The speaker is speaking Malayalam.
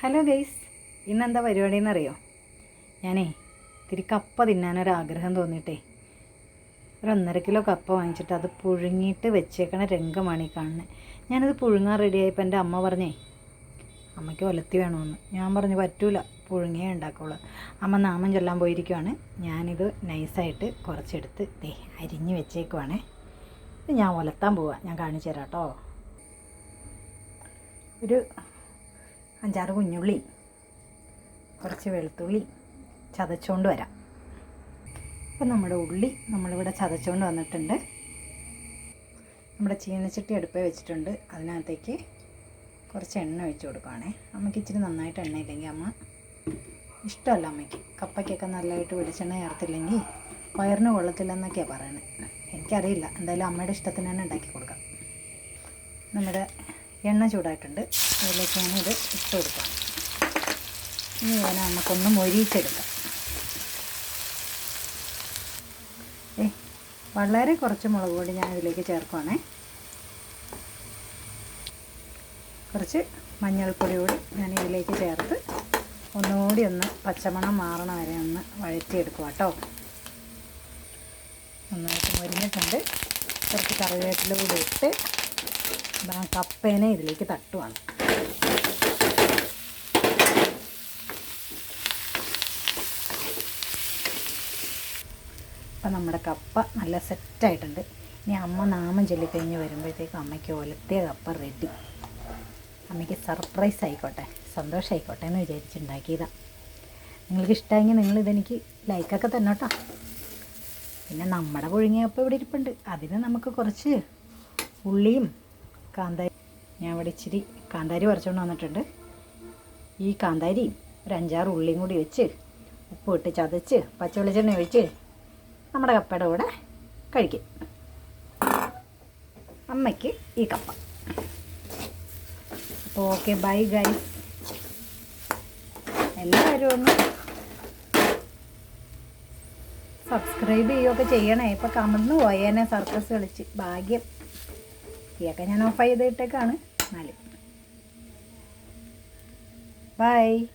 ഹലോ ഗൈസ് ഇന്നെന്താ പരിപാടി എന്നറിയോ ഞാനേ ഇത്തിരി കപ്പ തിന്നാനൊരാഗ്രഹം തോന്നിയിട്ടേ. ഒരു ഒന്നര കിലോ കപ്പ വാങ്ങിച്ചിട്ട് അത് പുഴുങ്ങിയിട്ട് വെച്ചേക്കണ രംഗമാണ് ഈ കാണുന്നത് ഞാനത് പുഴുങ്ങാൻ റെഡിയായപ്പോൾ എന്റെ അമ്മ പറഞ്ഞേ അമ്മയ്ക്ക് ഒലത്തി വേണമെന്ന് ഞാൻ പറഞ്ഞു പറ്റൂല പുഴുങ്ങിയേ ഉണ്ടാക്കുള്ളൂ. അമ്മ നാമം ചൊല്ലാൻ പോയിരിക്കുവാണ്. ഞാനിത് നൈസായിട്ട് കുറച്ചെടുത്ത് ദേ അരിഞ്ഞ് വെച്ചേക്കുവാണ്. ഇത് ഞാൻ ഒലത്താൻ പോവാ. ഞാൻ കാണിച്ചു തരാം കേട്ടോ. ഒരു അഞ്ചാറ് കുഞ്ഞുള്ളി കുറച്ച് വെളുത്തുള്ളി ചതച്ചുകൊണ്ട് വരാം. അപ്പം നമ്മുടെ ഉള്ളി നമ്മളിവിടെ ചതച്ചുകൊണ്ട് വന്നിട്ടുണ്ട്. നമ്മുടെ ചീനച്ചട്ടി അടുപ്പേ വെച്ചിട്ടുണ്ട്. അതിനകത്തേക്ക് കുറച്ച് എണ്ണ ഒഴിച്ച് കൊടുക്കുവാണേ. അമ്മയ്ക്ക് ഇച്ചിരി നന്നായിട്ട് എണ്ണ ഇല്ലെങ്കിൽ അമ്മ ഇഷ്ടമല്ല അമ്മയ്ക്ക്. കപ്പയ്ക്കൊക്കെ നല്ലതായിട്ട് വെളിച്ചെണ്ണ ചേർത്തില്ലെങ്കിൽ വയറിന് കൊള്ളത്തില്ലെന്നൊക്കെയാണ് പറയണത് എനിക്കറിയില്ല. എന്തായാലും അമ്മയുടെ ഇഷ്ടത്തിന് തന്നെ ഉണ്ടാക്കി കൊടുക്കാം. നമ്മുടെ എണ്ണ ചൂടായിട്ടുണ്ട്. അതിലേക്ക് ഞാനിത് ഇട്ട് കൊടുക്കാം. ഇനി ഇതിനെ നമുക്കൊന്ന് മൊരിയിച്ചെടുക്കാം. ഏ വളരെ കുറച്ച് മുളക് പൊടി ഞാൻ ഇതിലേക്ക് ചേർക്കുവാണേ. കുറച്ച് മഞ്ഞൾപ്പൊടി കൂടി ഞാൻ ഇതിലേക്ക് ചേർത്ത് ഒന്നുകൂടി ഒന്ന് പച്ചമണം മാറണ വരെ ഒന്ന് വഴറ്റിയെടുക്കുക കേട്ടോ നന്നായിട്ട് മൊരിഞ്ഞിട്ടുണ്ട്. കുറച്ച് കറിവേപ്പില കൂടി ഇട്ട് കപ്പേനെ ഇതിലേക്ക് തട്ടുവാണ്. അപ്പം നമ്മുടെ കപ്പ നല്ല സെറ്റായിട്ടുണ്ട്. ഇനി അമ്മ നാമം ചൊല്ലിക്കഴിഞ്ഞ് വരുമ്പോഴത്തേക്കും അമ്മയ്ക്ക് ഒലത്തിയ കപ്പ റെഡി അമ്മയ്ക്ക് സർപ്രൈസ് ആയിക്കോട്ടെ സന്തോഷമായിക്കോട്ടെ എന്ന് വിചാരിച്ചുണ്ടാക്കിയതാണ് നിങ്ങൾക്ക് ഇഷ്ടമെങ്കിൽ നിങ്ങളിതെനിക്ക് ലൈക്കൊക്കെ തന്നെ കേട്ടോ പിന്നെ നമ്മുടെ പുഴുങ്ങിയപ്പം ഇവിടെ ഇരിപ്പുണ്ട്. അതിന് നമുക്ക് കുറച്ച് ഉള്ളിയും കാന്താരി ഞാൻ ഇവിടെ ഇച്ചിരി കാന്താരി പറിച്ചുകൊണ്ട് വന്നിട്ടുണ്ട്. ഈ കാന്താരിയും ഒരു അഞ്ചാറ് ഉള്ളിയും കൂടി വെച്ച് ഉപ്പ് ഇട്ട് ചതച്ച് പച്ച വെളിച്ചെണ്ണ ഒഴിച്ച് നമ്മുടെ കപ്പയുടെ കൂടെ കഴിക്കും. അമ്മയ്ക്ക് ഈ കപ്പ. അപ്പോൾ ഓക്കെ ബൈ ഗൈസ് എല്ലാവരും ഒന്ന് സബ്സ്ക്രൈബ് ചെയ്യുകയൊക്കെ ചെയ്യണേ. ഇപ്പം കമന്ന് പോയേനെ സർക്കസ് കളിച്ച്. ഭാഗ്യം. ഇതൊക്കെ ഞാൻ ഓഫ് ചെയ്തിട്ടേക്കാണ്. എന്നാലും. ബൈ